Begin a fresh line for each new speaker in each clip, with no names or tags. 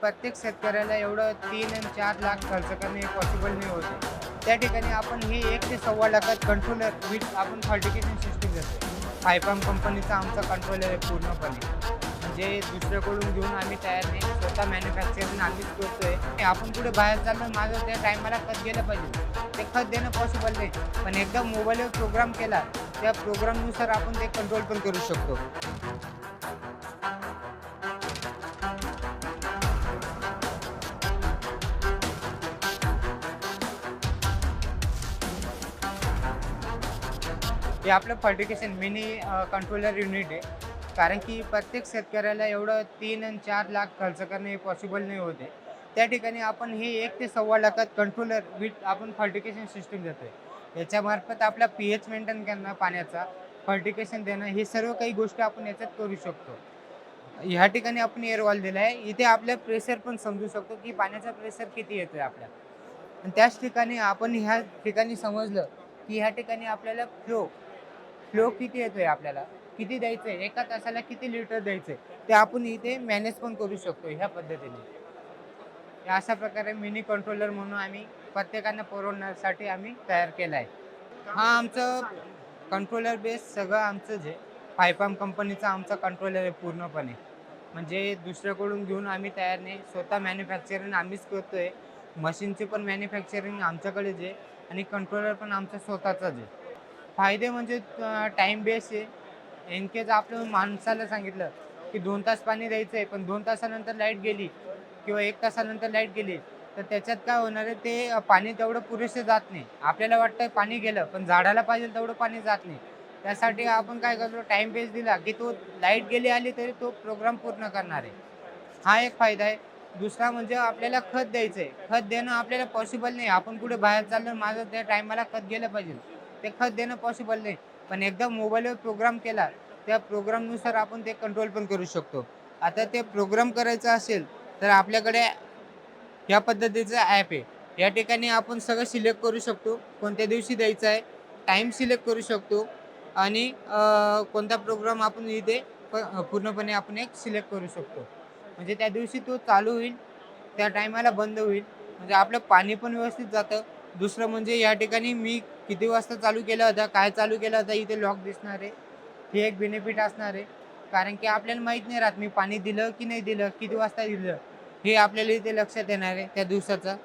प्रत्येक शेतकऱ्याला एवढं तीन आणि चार लाख खर्च करणे पॉसिबल नाही होते. त्या ठिकाणी आपण हे एक ते सव्वा लाखात कंट्रोलर विथ आपण फर्टिगेशन सिस्टीम देतो फायपाम कंपनीचा आमचा कंट्रोलर आहे पूर्णपणे. म्हणजे दुसऱ्याकडून घेऊन आम्ही तयार नाही स्वतः मॅन्युफॅक्चरिंग आम्हीच करतोय. आपण कुठे बाहेर चाललो माझं त्या टायमाला खत गेलं पाहिजे. ते खत देणं पॉसिबल नाही. पण एकदा मोबाईलवर प्रोग्राम केला त्या प्रोग्रामनुसार आपण ते कंट्रोल पण करू शकतो. हे आपलं फर्टिकेशन मिनी कंट्रोलर युनिट आहे. कारण की प्रत्येक शेतकऱ्याला एवढं तीन आणि चार लाख खर्च करणे पॉसिबल नाही होते त्या ठिकाणी आपण हे एक ते सव्वा लाखात कंट्रोलर विथ आपण फर्टिकेशन सिस्टीम आहे याच्यामार्फत आपला पी एच मेंटेन करणं पाण्याचा फर्टिकेशन देणं हे सर्व काही गोष्टी आपण याच्यात करू शकतो. ह्या ठिकाणी आपण एअरवॉल दिला आहे. इथे आपल्या प्रेशर पण समजू शकतो की पाण्याचा प्रेशर किती येतो आहे आपल्या आणि त्याच ठिकाणी आपण ह्या ठिकाणी समजलं की ह्या ठिकाणी आपल्याला फ्लो फ्लो किती येतोय आपल्याला? किती द्यायचं आहे एका तासाला किती लिटर द्यायचं आहे ते आपण इथे मॅनेज पण करू शकतो ह्या पद्धतीने. अशा प्रकारे मिनी कंट्रोलर म्हणून आम्ही प्रत्येकांना पुरवण्यासाठी आम्ही तयार केला आहे हा आमचं कंट्रोलर बेस सगळं आमचं जे फायफाम कंपनीचा आमचा कंट्रोलर आहे पूर्णपणे. म्हणजे दुसऱ्याकडून घेऊन आम्ही तयार नाही. स्वतः मॅन्युफॅक्चरिंग आम्हीच करतो आहे मशीनचे पण मॅन्युफॅक्चरिंग आमच्याकडेच आहे. आणि कंट्रोलर पण आमचं स्वतःचाच आहे. फायदे म्हणजे टाईम बेस आहे. इन केस आपलं माणसाला सांगितलं की दोन तास पाणी द्यायचं आहे पण दोन तासानंतर लाइट गेली किंवा एक तासानंतर लाइट गेली तर त्याच्यात काय होणार आहे ते पाणी तेवढं पुरेसे जात नाही. आपल्याला वाटतं पाणी गेलं पण झाडाला पाहिजे तेवढं पाणी जात नाही. त्यासाठी आपण काय करतो टाईम बेस दिला की तो लाइट गेली आली तरी तो प्रोग्राम पूर्ण करणार आहे. हा एक फायदा आहे. दुसरा म्हणजे आपल्याला खत द्यायचं आहे खत देणं आपल्याला पॉसिबल नाही. आपण कुठे बाहेर चाललो माझं त्या टायमाला खत गेलं पाहिजे. ते खत देणं पॉसिबल नाही. पण एकदा मोबाईलवर प्रोग्राम केला त्या प्रोग्रामनुसार आपण ते कंट्रोल पण करू शकतो. आता ते प्रोग्राम करायचं असेल तर आपल्याकडे या पद्धतीचं ॲप आहे. या ठिकाणी आपण सगळं सिलेक्ट करू शकतो. कोणत्या दिवशी द्यायचं आहे टाईम सिलेक्ट करू शकतो. आणि कोणता प्रोग्राम आपण इथे प- पूर्णपणे आपण एक सिलेक्ट करू शकतो. म्हणजे त्या दिवशी तो चालू होईल त्या टायमाला बंद होईल. म्हणजे आपलं पाणी पण व्यवस्थित जातं. दुसरं म्हणजे या ठिकाणी मी किती वाजता चालू केलं होतं काय चालू केलं होतं इथे लॉक दिसणार आहे. हे एक बेनिफिट असणार आहे. कारण की आपल्याला माहीत नाही राहत मी पाणी दिलं की नाही दिलं किती वाजता दिलं. हे आपल्याला इथे लक्षात येणार आहे त्या दिवसाचा.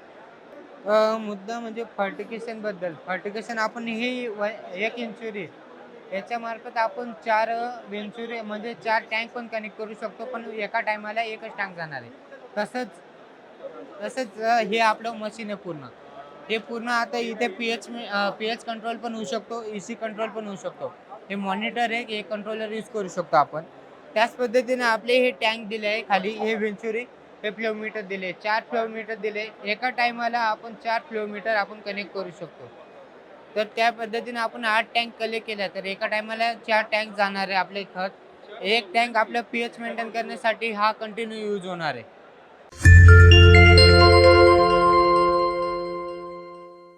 मुद्दा म्हणजे फर्टिकेशनबद्दल फर्टिकेशन आपण हे व- एक इंचुरी याच्यामार्फत आपण चार वेंचुरी म्हणजे चार टँक पण कनेक्ट करू शकतो पण एका टायमाला एकच टँक जाणार आहे. तसंच तसंच हे आपलं मशीन आहे पूर्ण. हे पूर्ण आता इथे P H P H control पण होऊ शकतो ई सी कंट्रोल पण होऊ शकतो. हे मॉनिटर आहे हे कंट्रोलर यूज करू शकतो आपण. त्याच पद्धतीने आपले हे टँक दिले आहे खाली हे वेंचुरी हे फ्लोमीटर दिले चार फ्लोमीटर दिले एका टायमाला आपण चार फ्लोमीटर आपण कनेक्ट करू शकतो. तर त्या पद्धतीने आपण आठ टँक कलेक्ट केल्या. तर एका टायमाला चार टँक जाणार आहे आपले खत. एक टँक आपलं पी एच मेंटेन करण्यासाठी हा कंटिन्यू यूज होणार आहे.